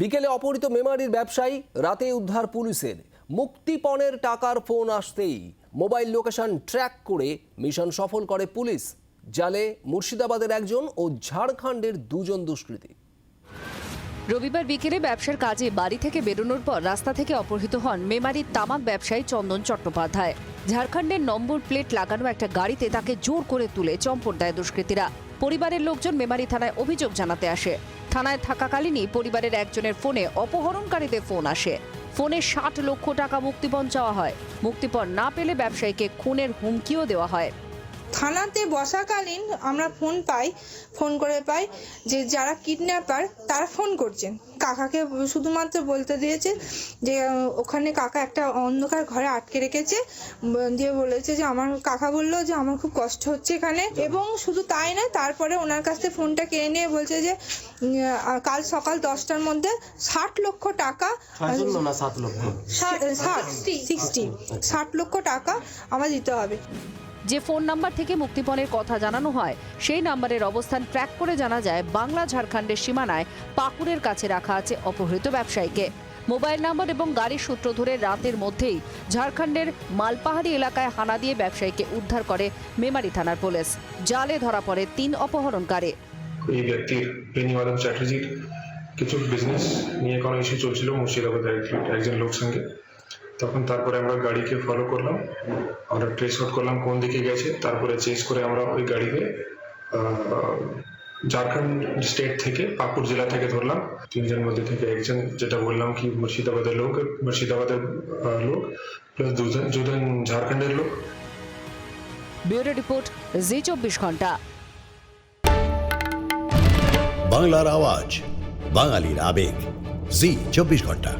বিকেলে অপহৃত মেমারির ব্যবসায়ী রাতে উদ্ধার পুলিশের। মুক্তিপণের টাকার ফোন আসতেই মোবাইল লোকেশন ট্র্যাক করে মিশন সফল করে পুলিশ। জালে মুর্শিদাবাদের একজন ও ঝাড়খণ্ডের দুজন দুষ্কৃতী। রবিবার বিকেলে ব্যবসার কাজে বাড়ি থেকে বেরোনোর পর রাস্তা থেকে অপহৃত হন মেমারির তামাক ব্যবসায়ী চন্দন চট্টোপাধ্যায়। ঝাড়খণ্ডের নম্বর প্লেট লাগানো একটা গাড়িতে তাকে জোর করে তুলে চম্পট দেয় দুষ্কৃতীরা। পরিবারের লোকজন মেমারি থানায় অভিযোগ জানাতে আসে। থানায় থাকাকালীনই পরিবারের একজনের ফোনে অপহরণকারীদের ফোন আসে। ফোনে ষাট লক্ষ টাকা মুক্তিপণ চাওয়া হয়। মুক্তিপণ না পেলে ব্যবসায়ীকে খুনের হুমকিও দেওয়া হয়। থানাতে বসাকালীন আমরা ফোন পাই ফোন করে পাই যে যারা কিডন্যাপার তারা ফোন করছেন। কাকাকে শুধুমাত্র বলতে দিয়েছে যে ওখানে কাকা একটা অন্ধকার ঘরে আটকে রেখেছে দিয়ে বলেছে যে আমার কাকা বলল যে আমার খুব কষ্ট হচ্ছে এখানে এবং শুধু তাই না তারপরে ওনার কাছ থেকে ফোনটা কিনে নিয়ে বলছে যে কাল সকাল দশটার মধ্যে ষাট লক্ষ টাকা ষাট সিক্সটি ষাট লক্ষ টাকা আমার দিতে হবে। যে ফোন নাম্বার থেকে মুক্তিপণের কথা জানানো হয়, সেই নাম্বারের অবস্থান ট্র্যাক করে জানা যায়, বাংলা ঝাড়খণ্ডের সীমানায় পাকুড়ের কাছে রাখা আছে অপহৃত ব্যবসায়ীকে। মোবাইল নাম্বার এবং গাড়ির সূত্র ধরে রাতের মধ্যেই ঝাড়খণ্ডের মালপাহাড়ি এলাকায় হানা দিয়ে ব্যবসায়ীকে উদ্ধার করে মেমারি থানার পুলিশ। জালে ধরা পড়ে তিন অপহরণকারী। এই ব্যক্তির চ্যাটার্জির কিছু বিজনেস নিয়ে কোনো ইস্যু চলছিল, মুর্শিদাবাদের একজন লোক সঙ্গে। তখন তারপরে আমরা গাড়িকে ফলো করলাম। আমরা ট্রেস আউট করলাম কোন দিকে গেছে তারপরে চেস করে আমরা ওই গাড়িকে আহ, ঝাড়খণ্ড স্টেট থেকে পাকুড় জেলা থেকে ধরলাম। তিনজন মধ্যে থেকে একজন যেটা বললাম কি মুর্শিদাবাদের লোক মুর্শিদাবাদের লোক প্লাস দুজন দুজন ঝাড়খণ্ডের লোক। ব্যুরো রিপোর্ট জি চব্বিশ ঘণ্টা। বাংলার আওয়াজ বাঙালির আবেগ জি চব্বিশ ঘণ্টা।